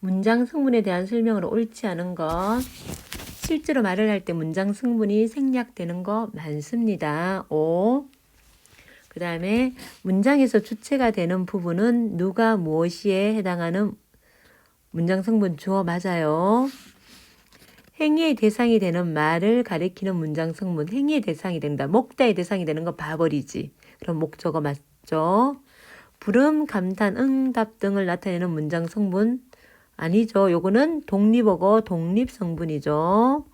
문장 승문에 대한 설명으로 옳지 않은 것. 실제로 말을 할 때 문장 승문이 생략되는 거 많습니다. 5. 그 다음에 문장에서 주체가 되는 부분은 누가 무엇이에 해당하는 문장 성분 주어 맞아요. 행위의 대상이 되는 말을 가리키는 문장 성분, 행위의 대상이 된다. 목다의 대상이 되는 거 봐버리지. 그럼 목적어 맞죠? 부름, 감탄, 응답 등을 나타내는 문장 성분 아니죠. 요거는 독립어고 독립 성분이죠.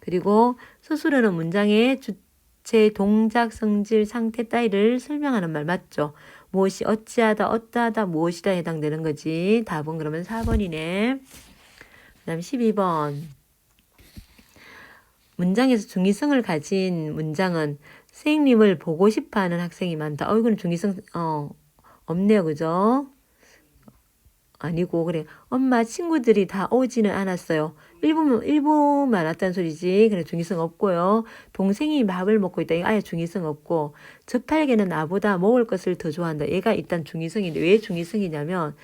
그리고 스스로는 문장의 주체, 동작, 성질, 상태 따위를 설명하는 말 맞죠? 무엇이 어찌하다, 어떠하다, 무엇이다 해당되는 거지. 답은 그러면 4번이네. 그 다음 12번. 문장에서 중의성을 가진 문장은 선생님을 보고 싶어 하는 학생이 많다. 어, 이건 중의성, 어, 없네요. 그죠? 아니고, 그래. 엄마 친구들이 다 오지는 않았어요. 일부, 일부만 왔다는 소리지. 그래, 중의성 없고요. 동생이 밥을 먹고 있다. 이거 아예 중의성 없고. 저팔계는 나보다 먹을 것을 더 좋아한다. 얘가 일단 중의성인데, 왜 중의성이냐면,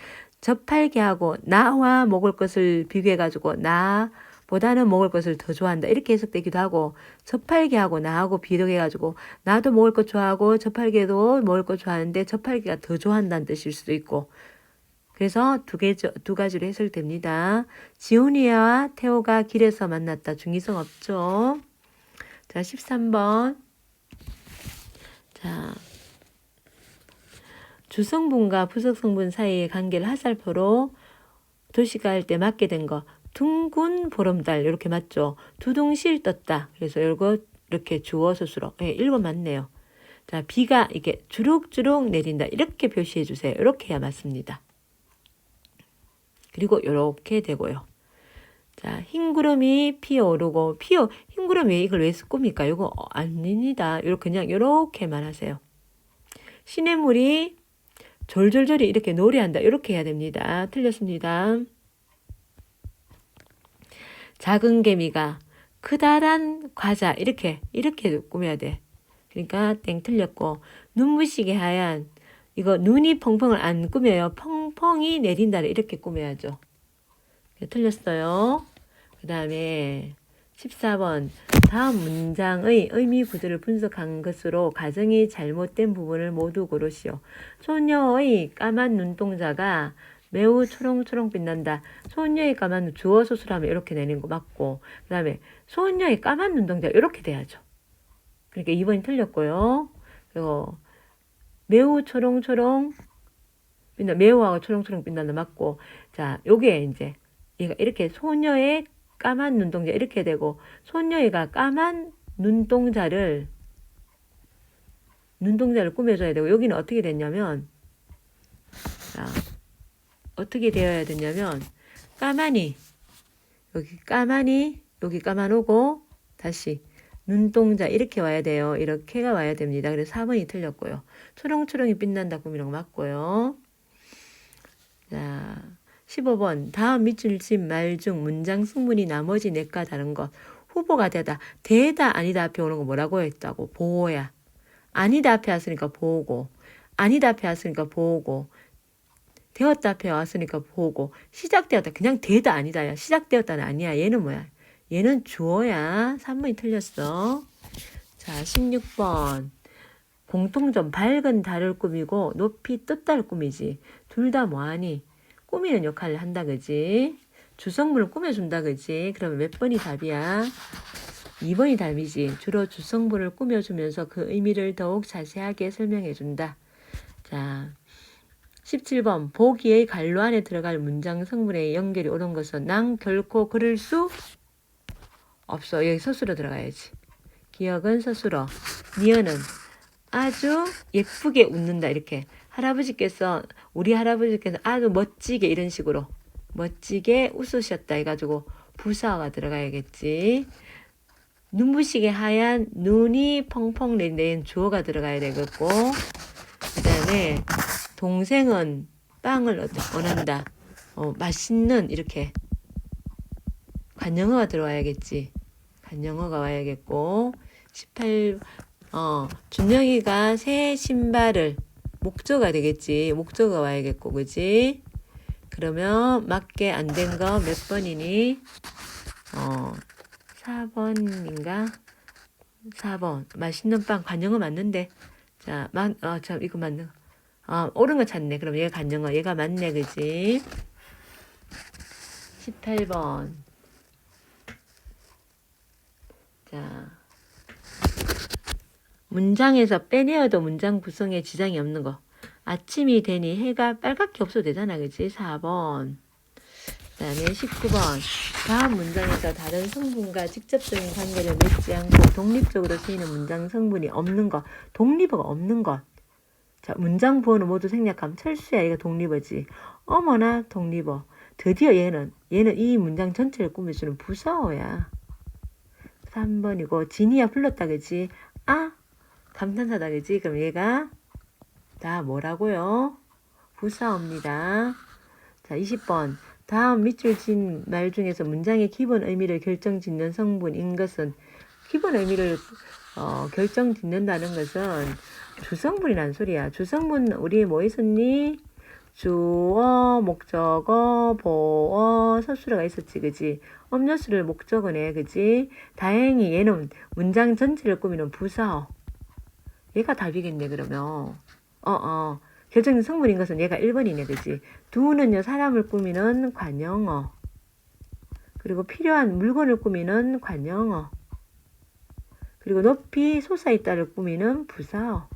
저팔계하고 나와 먹을 것을 비교해 가지고, 나 보다는 먹을 것을 더 좋아한다. 이렇게 해석되기도 하고, 저팔계하고 나하고 비교해가지고, 나도 먹을 것 좋아하고, 저팔계도 먹을 것 좋아하는데, 저팔계가 더 좋아한다는 뜻일 수도 있고, 그래서 두 개, 두 가지로 해석됩니다. 지훈이와 태호가 길에서 만났다. 중의성 없죠. 자, 13번. 자, 주성분과 부속성분 사이의 관계를 하살표로 도시가 할 때 맞게 된 거. 둥근 보름달 이렇게 맞죠. 두둥실 떴다. 그래서 이거 이렇게 주어 스스로. 예, 1번 맞네요. 자, 비가 이게 주룩주룩 내린다. 이렇게 표시해 주세요. 이렇게 해야 맞습니다. 그리고 이렇게 되고요. 자, 흰 구름이 피어오르고 피어 흰 구름 왜 이걸 왜 습니까? 이거 아닙니다. 이렇게 그냥 이렇게만 하세요. 시냇물이 졸졸졸이 이렇게 노래한다. 이렇게 해야 됩니다. 틀렸습니다. 작은 개미가 크다란 과자 이렇게 이렇게 꾸며야 돼. 그러니까 땡 틀렸고 눈부시게 하얀 이거 눈이 펑펑을 안 꾸며요. 펑펑이 내린다를 이렇게 꾸며야죠. 틀렸어요. 그 다음에 14번 다음 문장의 의미 구조를 분석한 것으로 가정이 잘못된 부분을 모두 고르시오. 소녀의 까만 눈동자가 매우 초롱초롱 빛난다. 소녀의 까만 눈, 주어 소수라면 이렇게 내는 거 맞고 그 다음에 소녀의 까만 눈동자 이렇게 돼야죠. 그러니까 2번이 틀렸고요. 그리고 매우 초롱초롱 빛나 매우하고 초롱초롱 빛난다. 맞고. 자 요게 이제 얘가 이렇게 소녀의 까만 눈동자 이렇게 되고 소녀가 까만 눈동자를 눈동자를 꾸며줘야 되고 여기는 어떻게 됐냐면 자 어떻게 되어야 되냐면 까만이 여기 까만이 여기 까만 오고 다시 눈동자 이렇게 와야 돼요. 이렇게가 와야 됩니다. 그래서 4번이 틀렸고요. 초롱초롱이 빛난다 꾸미는 거 맞고요. 자 15번. 다음 밑줄 친 말 중 문장 승문이 나머지 넷과 다른 것. 후보가 되다. 되다 아니다 앞에 오는 거 뭐라고 했다고? 보호야. 아니다 앞에 왔으니까 보고. 아니다 앞에 왔으니까 보고. 되었다 앞에 왔으니까 보고. 시작되었다. 그냥 되다 아니다야. 시작되었다는 아니야. 얘는 뭐야 얘는 주어야 3번이 틀렸어 자 16번 공통점 밝은 달을 꾸미고 높이 떴다를 꾸미지 둘 다 뭐하니 꾸미는 역할을 한다 그지? 주성분을 꾸며준다 그지? 그러면 몇 번이 답이야? 2번이 답이지. 주로 주성분을 꾸며주면서 그 의미를 더욱 자세하게 설명해준다. 자, 17번 보기의 갈로 안에 들어갈 문장 성분의 연결이 옳은 것은 난 결코 그럴 수 없어. 여기 서술어 들어가야지. 기억은 서술어. 니어는 아주 예쁘게 웃는다 이렇게 할아버지께서 우리 할아버지께서 아주 멋지게 이런 식으로 멋지게 웃으셨다 해가지고 부사가 들어가야겠지. 눈부시게 하얀 눈이 펑펑 내린 주어가 들어가야 되겠고 그 다음에 동생은 빵을 원한다. 어, 맛있는 이렇게 관영어가 들어와야겠지. 관영어가 와야겠고 18 어, 준영이가 새 신발을 목조가 되겠지. 목조가 와야겠고, 그지? 그러면 맞게 안 된 거 몇 번이니? 어, 4번인가? 4번. 맛있는 빵 관영어 맞는데. 자, 맞, 어, 참, 이거 맞는 거. 아, 옳은 거 찾네. 그럼 얘가 관영어. 얘가 맞네, 그지? 18번. 자. 문장에서 빼내어도 문장 구성에 지장이 없는 거. 아침이 되니 해가 빨갛게 없어도 되잖아. 그치? 4번. 그 다음에 19번. 다음 문장에서 다른 성분과 직접적인 관계를 맺지 않고 독립적으로 쓰이는 문장 성분이 없는 것. 독립어가 없는 것. 자, 문장 부호는 모두 생략하면 철수야. 얘가 독립어지. 어머나 독립어. 드디어 얘는, 얘는 이 문장 전체를 꾸며주는 부사어야. 3번이고, 진이야 불렀다, 그지? 아, 감탄사다, 그지? 그럼 얘가 다 뭐라고요? 부사어입니다. 자, 20번. 다음 밑줄 진말 중에서 문장의 기본 의미를 결정짓는 성분인 것은 기본 의미를 어, 결정짓는다는 것은 주성분이란 소리야. 주성분 우리 뭐 있었니? 주어, 목적어, 보어, 서술어가 있었지, 그지? 음료수를 목적어네, 그지? 다행히 얘는 문장 전체를 꾸미는 부사어. 얘가 답이겠네, 그러면. 어, 어. 결정적 성분인 것은 얘가 1번이네, 그지? 두는요, 사람을 꾸미는 관용어. 그리고 필요한 물건을 꾸미는 관용어. 그리고 높이 솟아있다를 꾸미는 부사어.